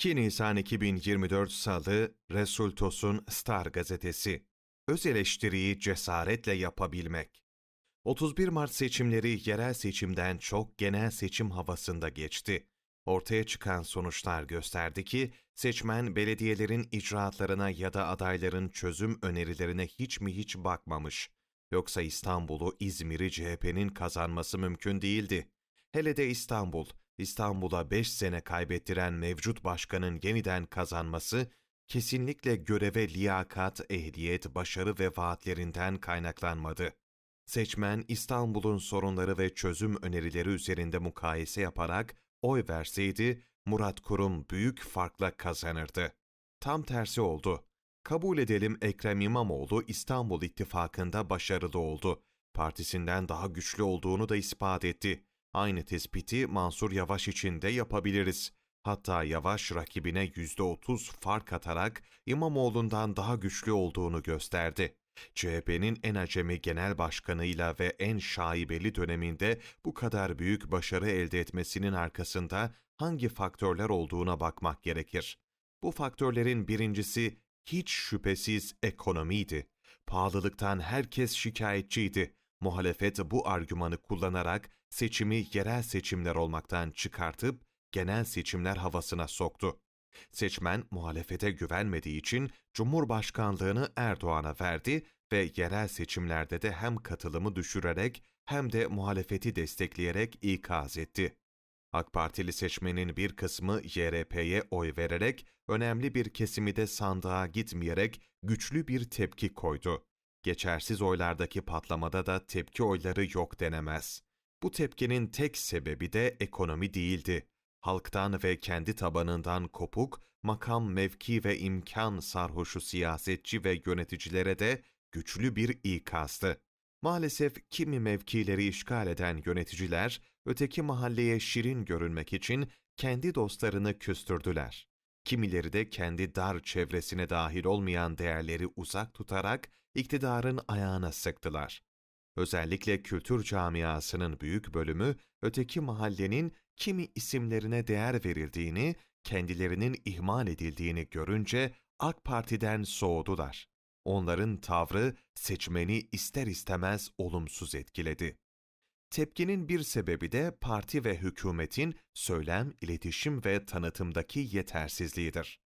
2 Nisan 2024 Salı Resul Tosun Star Gazetesi Öz eleştiriyi cesaretle yapabilmek 31 Mart seçimleri yerel seçimden çok genel seçim havasında geçti. Ortaya çıkan sonuçlar gösterdi ki seçmen belediyelerin icraatlarına ya da adayların çözüm önerilerine hiç mi hiç bakmamış. Yoksa İstanbul'u, İzmir'i CHP'nin kazanması mümkün değildi. Hele de İstanbul, İstanbul'a 5 sene kaybettiren mevcut başkanın yeniden kazanması, kesinlikle göreve liyakat, ehliyet, başarı ve vaatlerinden kaynaklanmadı. Seçmen İstanbul'un sorunları ve çözüm önerileri üzerinde mukayese yaparak oy verseydi Murat Kurum büyük farkla kazanırdı. Tam tersi oldu. Kabul edelim Ekrem İmamoğlu İstanbul İttifakı'nda başarılı oldu. Partisinden daha güçlü olduğunu da ispat etti. Aynı tespiti Mansur Yavaş için de yapabiliriz. Hatta Yavaş rakibine %30 fark atarak İmamoğlu'ndan daha güçlü olduğunu gösterdi. CHP'nin en acemi genel başkanıyla ve en şaibeli döneminde bu kadar büyük başarı elde etmesinin arkasında hangi faktörler olduğuna bakmak gerekir. Bu faktörlerin birincisi hiç şüphesiz ekonomiydi. Pahalılıktan herkes şikayetçiydi. Muhalefet bu argümanı kullanarak seçimi yerel seçimler olmaktan çıkartıp genel seçimler havasına soktu. Seçmen muhalefete güvenmediği için Cumhurbaşkanlığını Erdoğan'a verdi ve yerel seçimlerde de hem katılımı düşürerek hem de muhalefeti destekleyerek ikaz etti. AK Partili seçmenin bir kısmı YRP'ye oy vererek, önemli bir kesimi de sandığa gitmeyerek güçlü bir tepki koydu. Geçersiz oylardaki patlamada da tepki oyları yok denemez. Bu tepkinin tek sebebi de ekonomi değildi. Halktan ve kendi tabanından kopuk, makam, mevki ve imkan sarhoşu siyasetçi ve yöneticilere de güçlü bir ikazdı. Maalesef kimi mevkileri işgal eden yöneticiler, öteki mahalleye şirin görünmek için kendi dostlarını küstürdüler. Kimileri de kendi dar çevresine dahil olmayan değerleri uzak tutarak iktidarın ayağına sıktılar. Özellikle kültür camiasının büyük bölümü öteki mahallenin kimi isimlerine değer verildiğini, kendilerinin ihmal edildiğini görünce AK Parti'den soğudular. Onların tavrı seçmeni ister istemez olumsuz etkiledi. Tepkinin bir sebebi de parti ve hükümetin söylem, iletişim ve tanıtımdaki yetersizliğidir.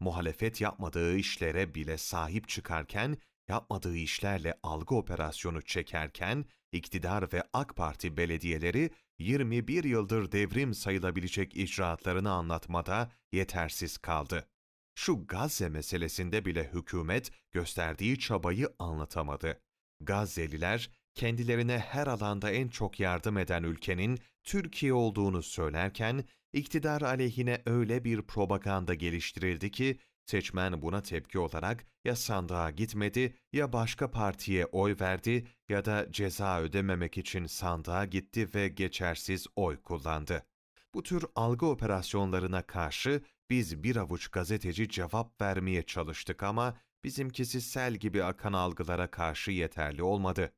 Muhalefet yapmadığı işlere bile sahip çıkarken, yapmadığı işlerle algı operasyonu çekerken, iktidar ve AK Parti belediyeleri 21 yıldır devrim sayılabilecek icraatlarını anlatmada yetersiz kaldı. Şu Gazze meselesinde bile hükümet gösterdiği çabayı anlatamadı. Gazze'liler kendilerine her alanda en çok yardım eden ülkenin Türkiye olduğunu söylerken, iktidar aleyhine öyle bir propaganda geliştirildi ki, seçmen buna tepki olarak ya sandığa gitmedi ya başka partiye oy verdi ya da ceza ödememek için sandığa gitti ve geçersiz oy kullandı. Bu tür algı operasyonlarına karşı biz bir avuç gazeteci cevap vermeye çalıştık ama bizimkisi sel gibi akan algılara karşı yeterli olmadı.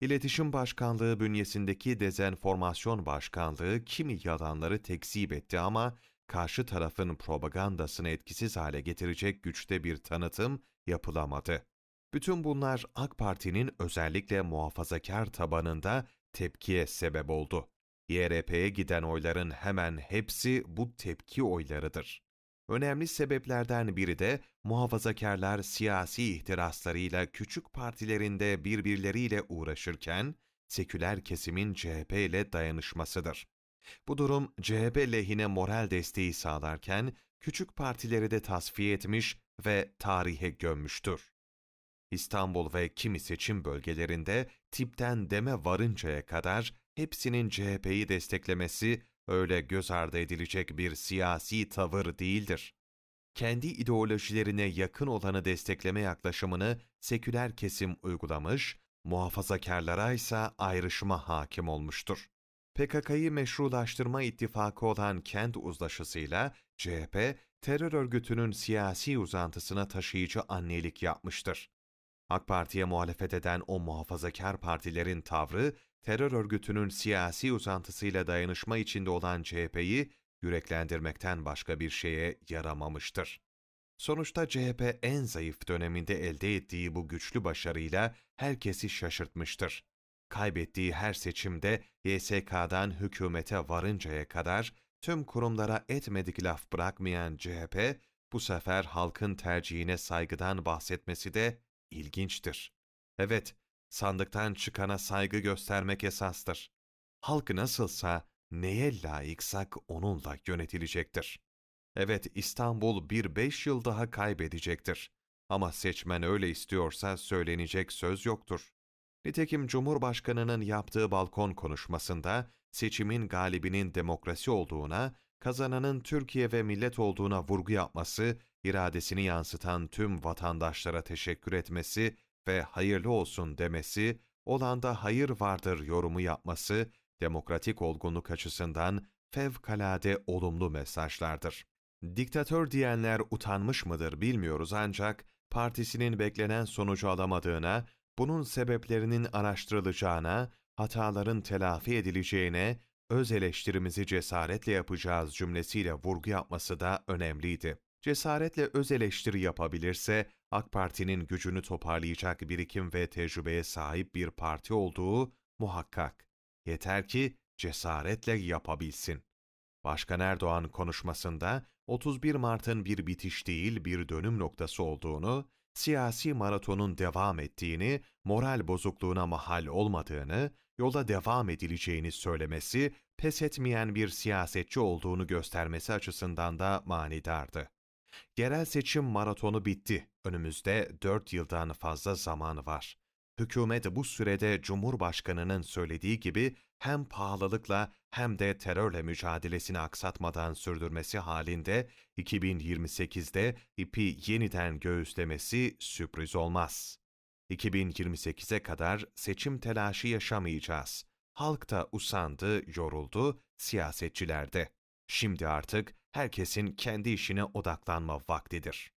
İletişim Başkanlığı bünyesindeki Dezenformasyon Başkanlığı kimi yalanları tekzip etti ama karşı tarafın propagandasını etkisiz hale getirecek güçte bir tanıtım yapılamadı. Bütün bunlar AK Parti'nin özellikle muhafazakar tabanında tepkiye sebep oldu. YRP'ye giden oyların hemen hepsi bu tepki oylarıdır. Önemli sebeplerden biri de muhafazakarlar siyasi ihtiraslarıyla küçük partilerinde birbirleriyle uğraşırken, seküler kesimin CHP ile dayanışmasıdır. Bu durum CHP lehine moral desteği sağlarken, küçük partileri de tasfiye etmiş ve tarihe gömmüştür. İstanbul ve kimi seçim bölgelerinde tipten deme varıncaya kadar hepsinin CHP'yi desteklemesi öyle göz ardı edilecek bir siyasi tavır değildir. Kendi ideolojilerine yakın olanı destekleme yaklaşımını seküler kesim uygulamış, muhafazakarlara ise ayrışma hakim olmuştur. PKK'yı meşrulaştırma ittifakı olan kent uzlaşısıyla CHP, terör örgütünün siyasi uzantısına taşıyıcı annelik yapmıştır. AK Parti'ye muhalefet eden o muhafazakar partilerin tavrı, terör örgütünün siyasi uzantısıyla dayanışma içinde olan CHP'yi yüreklendirmekten başka bir şeye yaramamıştır. Sonuçta CHP en zayıf döneminde elde ettiği bu güçlü başarıyla herkesi şaşırtmıştır. Kaybettiği her seçimde YSK'dan hükümete varıncaya kadar tüm kurumlara etmedik laf bırakmayan CHP, bu sefer halkın tercihine saygıdan bahsetmesi de ilginçtir. Evet, sandıktan çıkana saygı göstermek esastır. Halk nasılsa, neye layıksak onunla yönetilecektir. Evet, İstanbul bir beş yıl daha kaybedecektir. Ama seçmen öyle istiyorsa söylenecek söz yoktur. Nitekim Cumhurbaşkanı'nın yaptığı balkon konuşmasında seçimin galibinin demokrasi olduğuna, kazananın Türkiye ve millet olduğuna vurgu yapması, iradesini yansıtan tüm vatandaşlara teşekkür etmesi ve hayırlı olsun demesi, olanda hayır vardır yorumu yapması, demokratik olgunluk açısından fevkalade olumlu mesajlardır. Diktatör diyenler utanmış mıdır bilmiyoruz ancak partisinin beklenen sonucu alamadığına, bunun sebeplerinin araştırılacağına, hataların telafi edileceğine, öz eleştirimizi cesaretle yapacağız cümlesiyle vurgu yapması da önemliydi. Cesaretle öz eleştiri yapabilirse, AK Parti'nin gücünü toparlayacak birikim ve tecrübeye sahip bir parti olduğu muhakkak. Yeter ki cesaretle yapabilsin. Başkan Erdoğan konuşmasında 31 Mart'ın bir bitiş değil bir dönüm noktası olduğunu, siyasi maratonun devam ettiğini, moral bozukluğuna mahal olmadığını, yola devam edileceğini söylemesi, pes etmeyen bir siyasetçi olduğunu göstermesi açısından da manidardı. Yerel seçim maratonu bitti. Önümüzde 4 yıldan fazla zaman var. Hükümet bu sürede Cumhurbaşkanı'nın söylediği gibi hem pahalılıkla hem de terörle mücadelesini aksatmadan sürdürmesi halinde 2028'de ipi yeniden göğüslemesi sürpriz olmaz. 2028'e kadar seçim telaşı yaşamayacağız. Halk da usandı, yoruldu, siyasetçiler de. Şimdi artık herkesin kendi işine odaklanma vaktidir.